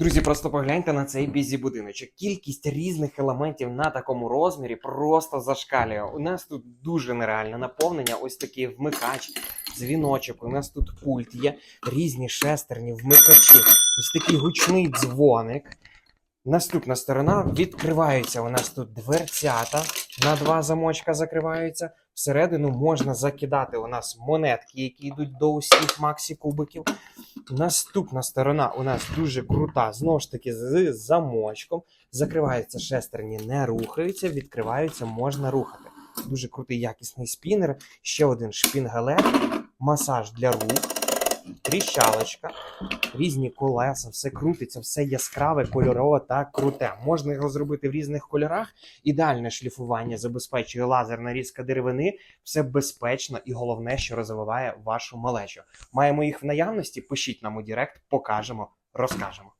Друзі, просто погляньте на цей бізі будиночок. Кількість різних елементів на такому розмірі просто зашкалює. У нас тут дуже нереальне наповнення. Ось такий вмикач, дзвіночок. У нас тут пульт є, різні шестерні, вмикачі, ось такий гучний дзвоник. Наступна сторона відкривається. У нас тут дверцята на два замочка закриваються. Всередину можна закидати у нас монетки, які йдуть до усіх максі кубиків. Наступна сторона у нас дуже крута, знову ж таки, з замочком. Закриваються шестерні, не рухаються, відкриваються, можна рухати. Дуже крутий якісний спінер. Ще один шпінгалет, масаж для рук, тріщалочка, різні колеса, все крутиться, все яскраве, кольорове та круте. Можна його зробити в різних кольорах. Ідеальне шліфування забезпечує лазерна різка деревини, все безпечно і головне, що розвиває вашу малечу. Маємо їх в наявності. Пишіть нам у Директ, покажемо, розкажемо.